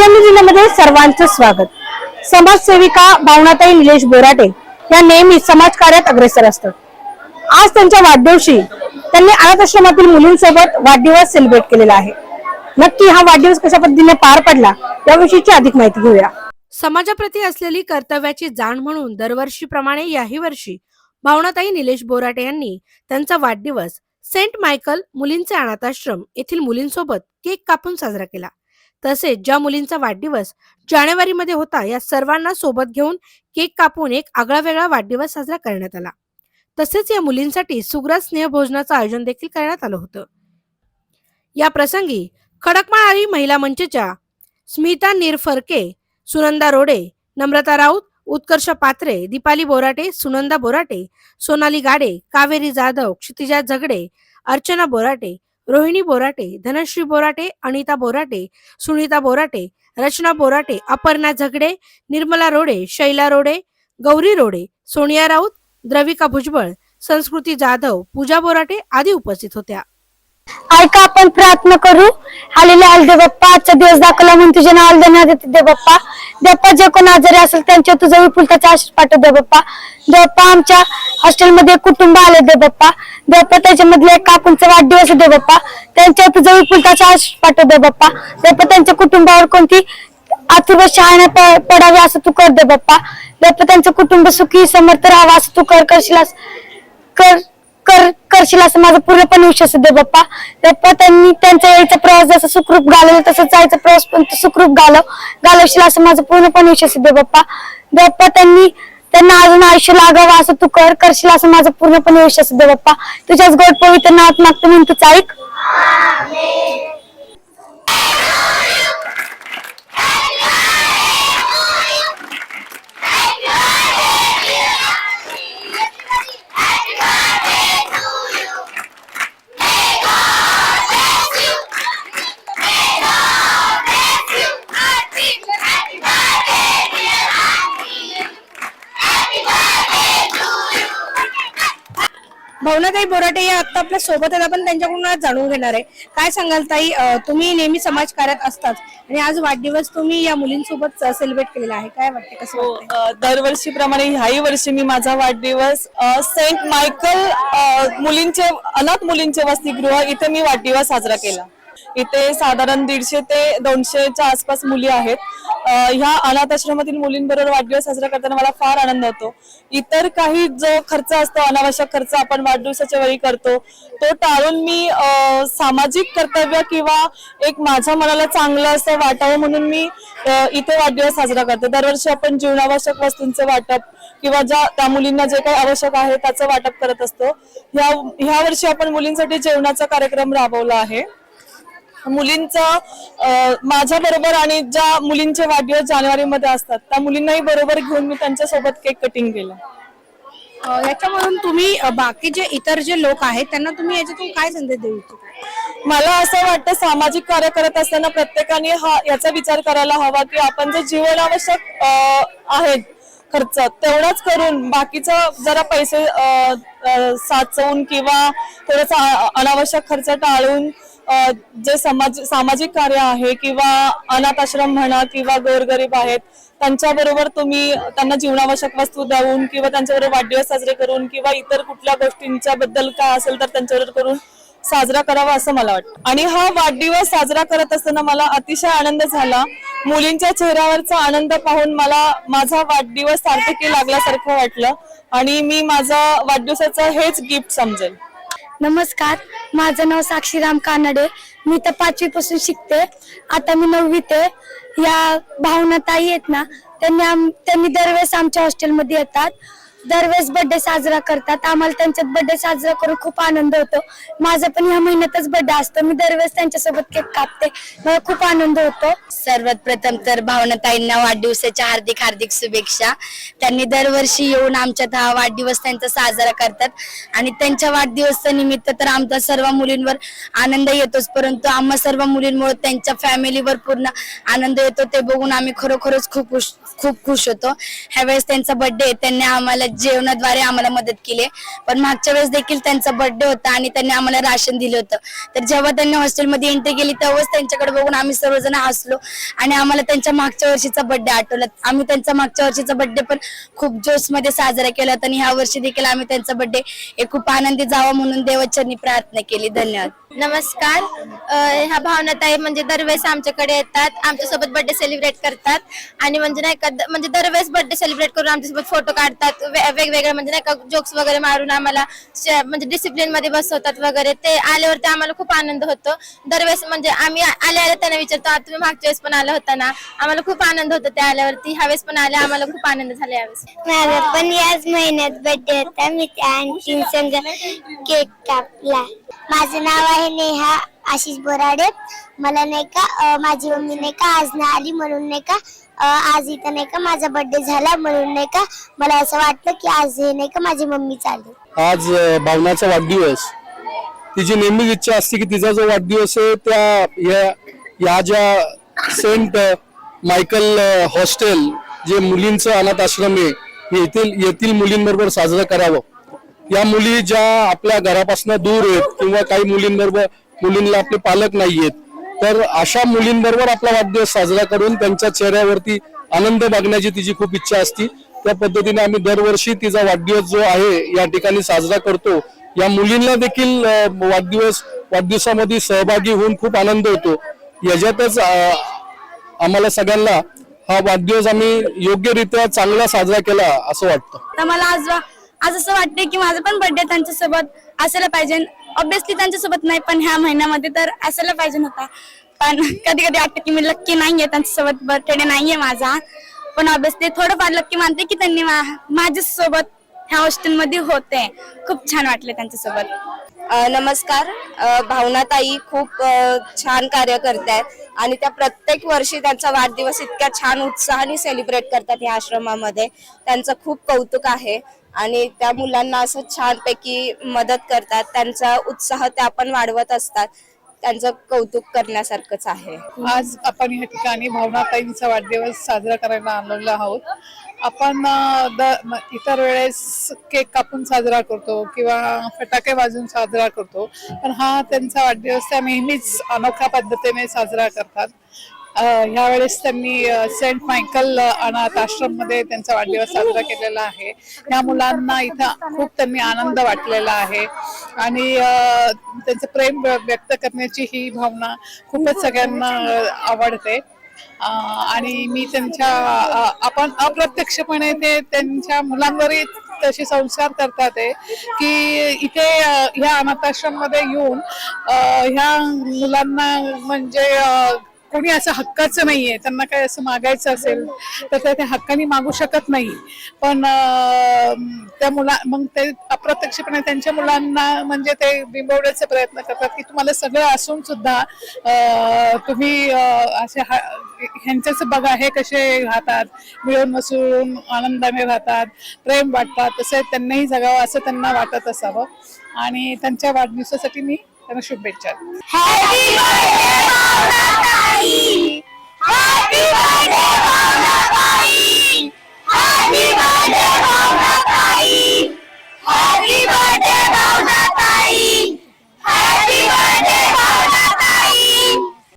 संगमनेर जिल्ह्यामध्ये सर्वांचं स्वागत. समाजसेविका भावनाताई निलेश बोराटे या नेहमी समाजकार्यात अग्रेसर असतात. आज त्यांच्या वाढदिवशी त्यांनी अनाथ आश्रमातील मुलींसोबत वाढदिवस सेलिब्रेट केलेला आहे. नक्की हा वाढदिवस कशा पद्धतीने पार पडला याविषयीची अधिक माहिती घेऊया. समाजाप्रती असलेली कर्तव्याची जाण म्हणून दरवर्षीप्रमाणे याही वर्षी भावनाताई निलेश बोराटे यांनी त्यांचा वाढदिवस सेंट मायकल मुलींचे अनाथाश्रम येथील मुलींसोबत केक कापून साजरा केला. तसेच ज्या मुलींचा वाढदिवस जानेवारीमध्ये होता या सर्वांना सोबत घेऊन केक कापून एक आगळा वेगळा वाढदिवस साजरा करण्यात आला. तसेच या मुलींसाठी सुग्रास स्नेह भोजनाचं आयोजन देखील करण्यात आलं होतं. या प्रसंगी खडकमाळारी महिला मंचच्या स्मिता निरफरके सुनंदा रोडे नम्रता राऊत उत्कर्ष पात्रे दीपाली बोराटे सुनंदा बोराटे सोनाली गाडे कावेरी जाधव क्षितिजा झगडे अर्चना बोराटे रोहिणी बोराटे धनश्री बोराटे अनिता बोराटे सुनीता बोराटे रचना बोराटे अपर्णा झगडे निर्मला रोडे शैला रोडे गौरी रोडे सोनिया राऊत द्रविका भुजबळ संस्कृती जाधव पूजा बोराटे आदी उपस्थित होत्या. ऐका आपण प्रार्थना करू. आलेले आलदे बाप्पा आजचा दिवस दाखवला म्हणून तुझे नाव देण्यात येते दे बाप्पा बाप्पा जे कोण आजारी असेल त्यांच्या तुझा विपुलताचा आशीष पाठव दे बाप्पा बाप्पा आमच्या हॉस्टेलमध्ये कुटुंब आले दे बाप्पा त्याच्यामधले एक काकूंचा वाढदिवस आहे दे बाप्पा त्यांच्या तुझा विपुलताचा आशीष पाठव दे बाप्पा बाप्पा त्यांच्या कुटुंबावर कोणती आतुर शहाणे पडावी असं तू कर दे बाप्पा बाप्पा त्यांचं कुटुंब सुखी समर्थ राहावं असं तू कर करशील कर. कर करशील असं माझं पूर्णपणे विश्वास आहे बाप्पा. बाप्पा त्यांनी त्यांचा यायचा प्रवास जसा सुखरूप घालवला तसं जायचा प्रवास पण सुखरूप घालव घालवशील असं माझं पूर्णपणे विश्वास आहे बाप्पा. बाप्पा त्यांनी त्यांना अजून आयुष्य लागावं असं तू कर करशील असं माझं पूर्णपणे विश्वास आहे बाप्पा. तुझ्याच गोड पवित्र नावात मागतो म्हणून तू ऐक भावनाताई बोराटे या आता आपल्यासोबत आहेत आपण त्यांच्याकडून आज जाणून घेणार आहे. काय सांगाल ताई? अं, तुम्ही नेहमी समाजकार्यात असतात आणि आज वाढदिवस तुम्ही या मुलींसोबत सेलिब्रेट केलेला आहे. काय वाटते? कसं हो, वाटतंय? अ, दरवर्षीप्रमाणे ह्याही वर्षी मी माझा वाढदिवस अ, सेंट मायकल अ, मुलींचे अनाथ मुलींचे वसतिगृह इथे मी वाढदिवस साजरा केला. इथे साधारण दीडशे ते दोनशेच्या आसपास मुली आहेत. ह्या अनाथ आश्रमातील मुलींबरोबर वाढदिवस साजरा करताना मला फार आनंद होतो. इतर काही जो खर्च असतो अनावश्यक खर्च आपण वाढदिवसाच्या वेळी करतो तो टाळून मी सामाजिक कर्तव्य किंवा एक माझ्या मनाला चांगलं असं वाटावं म्हणून मी इथे वाढदिवस साजरा करते. दरवर्षी आपण जीवनावश्यक वस्तूंचं वाटप किंवा ज्या त्या मुलींना जे काही आवश्यक आहे त्याचं वाटप करत असतो. ह्या ह्या वर्षी आपण मुलींसाठी जेवणाचा कार्यक्रम राबवला आहे. मुलींचं माझ्या बरोबर आणि ज्या मुलींचे वाढदिवस जानेवारी मध्ये असतात त्या मुलींनाही बरोबर घेऊन मी त्यांच्यासोबत केक कटिंग केलं. याच्यामधून तुम्ही बाकी जे इतर जे लोक आहेत त्यांना तुम्ही याच्यातून काय संदेश देऊ इच्छिता? मला असं वाटतं सामाजिक कार्य करत असताना प्रत्येकाने हा याचा विचार करायला हवा की आपण जे जीवनावश्यक आहेत खर्च तेवढाच करून बाकीचं जरा पैसे साचवून किंवा थोडासा अनावश्यक खर्च टाळून जे समाज सामाजिक कार्य आहे किंवा अनाथ आश्रम म्हणा किंवा गोरगरीब आहेत त्यांच्याबरोबर तुम्ही त्यांना जीवनावश्यक वस्तू देऊन किंवा त्यांच्याबरोबर वाढदिवस साजरे करून किंवा इतर कुठल्या गोष्टींच्या बद्दल काय असेल तर त्यांच्याबरोबर करून साजरा करावा असं मला वाटतं. आणि हा वाढदिवस साजरा करत असताना मला अतिशय आनंद झाला. मुलींच्या चेहऱ्यावरचा आनंद पाहून मला माझा वाढदिवस सार्थकी लागल्यासारखं वाटलं आणि मी माझा वाढदिवसाचं हेच गिफ्ट समजेल नमस्कार माझं नाव साक्षीराम कानडे. मी तर पाचवी पासून शिकते. आता मी नववीत आहे. या भावना ताई आहेत ना त्यांनी आम- त्यांनी दरवेळेस आमच्या हॉस्टेलमध्ये येतात. दरवेळेस बर्थडे साजरा करतात. आम्हाला त्यांच्यात बर्थडे साजरा करून खूप आनंद होतो. माझा पण ह्या महिन्यातच बर्थडे असतो. मी दरवेळेस त्यांच्यासोबत केक कापते. मला खूप आनंद होतो. सर्वात प्रथम तर भावनाताईंना वाढदिवसाच्या हार्दिक हार्दिक शुभेच्छा. त्यांनी दरवर्षी येऊन आमच्यात हा वाढदिवस त्यांचा साजरा करतात. आणि त्यांच्या वाढदिवसच्या निमित्त तर आमचा सर्व मुलींवर आनंद येतोच. परंतु आम्हा सर्व मुलींमुळे त्यांच्या फॅमिलीवर पूर्ण आनंद येतो. ते बघून आम्ही खरोखरच खूप खुश खूप खुश होतो. ह्यावेळेस त्यांचा बर्थडे त्यांनी आम्हाला जेवणाद्वारे आम्हाला मदत केली पण मागच्या वेळेस देखील त्यांचा बर्थडे होता आणि त्यांनी आम्हाला राशन दिलं होतं. तर जेव्हा त्यांनी हॉस्टेलमध्ये एंट्री केली तेव्हाच त्यांच्याकडे बघून आम्ही सर्वजण हसलो आणि आम्हाला त्यांच्या मागच्या वर्षीचा बर्थडे आठवला. आम्ही त्यांचा मागच्या वर्षीचा बर्थडे पण खूप जोशमध्ये साजरा केला होता आणि ह्या वर्षी देखील आम्ही त्यांचा बर्थडे हे खूप आनंदी जावा म्हणून देवाचरणी प्रार्थना केली. धन्यवाद. नमस्कार. ह्या भावनाताई म्हणजे दरवेळेस आमच्याकडे येतात आमच्यासोबत बर्थडे सेलिब्रेट करतात आणि म्हणजे नाही का म्हणजे दरवेळेस बर्थडे सेलिब्रेट करून आमच्यासोबत फोटो काढतात वेगवेगळे म्हणजे नाही का जोक्स वगैरे मारून आम्हाला म्हणजे डिसिप्लिनमध्ये बसवतात वगैरे ते आल्यावरती आम्हाला खूप आनंद होतो. दरवेळेस म्हणजे आम्ही आल्या आल्या त्यांना विचारतो तुम्ही मागच्या वेळेस पण आला होता ना? आम्हाला खूप आनंद होतो ते आल्यावरती. ह्यावेळेस पण आले आम्हाला खूप आनंद झाला यावेळेस माझा पण याच महिन्यात बर्थडे होता. मी त्या आणखी संघ केक कापला. माझं नाव आहे नेहा. आशिष बोराडे. मला नाही का माझी मम्मी नाही का आज नाही आली म्हणून नाही का आज इथं नाही का माझा बर्थडे झाला म्हणून नाही का मला असं वाटलं की आज हे नाही का माझी मम्मी चालली आज भावनाचा वाढदिवस. तिची नेहमीच इच्छा असते की तिचा जो वाढदिवस आहे त्या या या ज्या सेंट मायकल हॉस्टेल जे मुलींचं अनाथ आश्रम आहे येथील येथील मुलींबरोबर साजरं करावं. या मुली ज्या आपल्या घरापासून दूर आहेत किंवा काही मुलींबरोबर मुलींना आपले पालक नाहीयेत. तर अशा मुलींबरोबर आपला वाढदिवस साजरा करून त्यांच्या चेहऱ्यावरती आनंद बघण्याची तिची खूप इच्छा असती. त्या पद्धतीने आम्ही दरवर्षी तिचा वाढदिवस जो आहे या ठिकाणी साजरा करतो. या मुलींना देखील वाढदिवस वाढदिवसामध्ये सहभागी होऊन खूप आनंद होतो. याच्यातच आम्हाला सगळ्यांना हा वाढदिवस आम्ही योग्यरित्या चांगला साजरा केला असं वाटतं. तर मला आज आज असं वाटतंय की माझा पण बर्थडे त्यांच्यासोबत असायला पाहिजे. ऑब्विसली त्यांच्यासोबत नाही पण ह्या महिन्यामध्ये तर असायला पाहिजे होता पण कधी कधी वाटतं की मी लक्की नाहीये त्यांच्यासोबत बर्थडे नाहीये माझा. पण ऑब्विसली थोडंफार लक्की मानते की त्यांनी माझ्यासोबत ह्या हॉस्टेलमध्ये होते. खूप छान वाटले त्यांच्यासोबत. नमस्कार. भावनाताई खूप छान कार्य करतायत आणि त्या प्रत्येक वर्षी त्यांचा वाढदिवस इतक्या छान उत्साहाने सेलिब्रेट करतात या आश्रमामध्ये. त्यांचं खूप कौतुक आहे आणि त्या मुलांना असं छानपैकी मदत करतात. त्यांचा उत्साह त्या पण वाढवत असतात. त्यांचं कौतुक करण्यासारखंच आहे. आज आपण या ठिकाणी भावनाताईंचा वाढदिवस साजरा करायला आलेलो आहोत. आपण इतर वेळेस केक कापून साजरा करतो किंवा फटाके वाजून साजरा करतो. पण हा त्यांचा वाढदिवस त्या नेहमीच अनोख्या पद्धतीने साजरा करतात. ह्यावेळेस त्यांनी सेंट मायकल अनाथ आश्रममध्ये त्यांचा वाढदिवस साजरा केलेला आहे. ह्या मुलांना इथं खूप त्यांनी आनंद वाटलेला आहे. आणि त्यांचं प्रेम व्य- व्यक्त करण्याची ही भावना खूपच सगळ्यांना आवडते. आणि मी त्यांच्या आपण अप्रत्यक्षपणे ते त्यांच्या मुलांवरही तसे संस्कार करतात आहे की इथे ह्या अनाथाश्रममध्ये येऊन ह्या मुलांना म्हणजे कोणी असं हक्काचं नाहीये. त्यांना काय असं मागायचं असेल तर ते त्या हक्काने मागू शकत नाही. पण त्या मुला मग ते अप्रत्यक्षपणे त्यांच्या मुलांना म्हणजे ते बिंबवण्याचा प्रयत्न करतात की तुम्हाला सगळं असून सुद्धा तुम्ही असे हा- ह्यांच्याच बघा हे कसे राहतात. मिळून मिसळून आनंदाने राहतात प्रेम वाटतात तसे त्यांनाही जगावं असं त्यांना वाटत असावं. आणि त्यांच्या वाढदिवसासाठी मी त्यांना शुभेच्छा